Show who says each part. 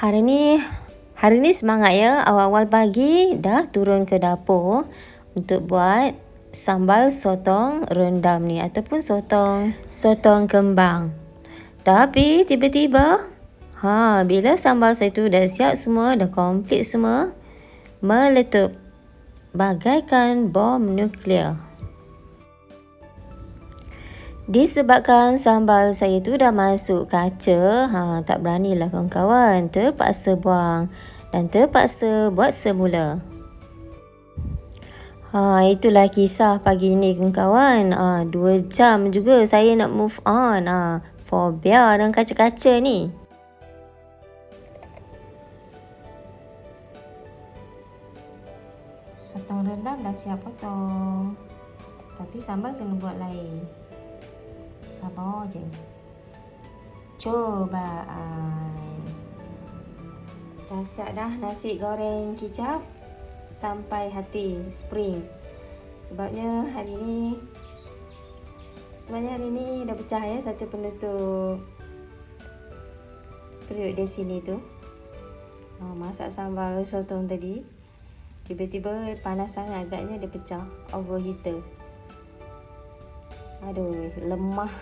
Speaker 1: Hari ni hari ni semangat ya awal-awal pagi dah turun ke dapur untuk buat sambal sotong rendam ni ataupun sotong sotong kembang. Tapi tiba-tiba ha bila sambal saya tu dah siap semua dah komplit semua meletup bagaikan bom nuklear. Disebabkan sambal saya tu dah masuk kaca, ha, tak beranilah kawan-kawan. Terpaksa buang dan terpaksa buat semula. Ha, itulah kisah pagi ni kawan-kawan. Ha, dua jam juga saya nak move on. Ha, fobia dengan kaca-kaca ni. Sotong rendam dah siap potong. Tapi sambal kena buat lain sabar je siap dah nasi goreng kicap sampai hati spring. Sebabnya hari ni sebenarnya hari ni dah pecah ya satu penutup periuk di sini tu. Oh, masak sambal sotong tadi. Tiba-tiba panas sangat agaknya dia pecah overheater Aduh, lemah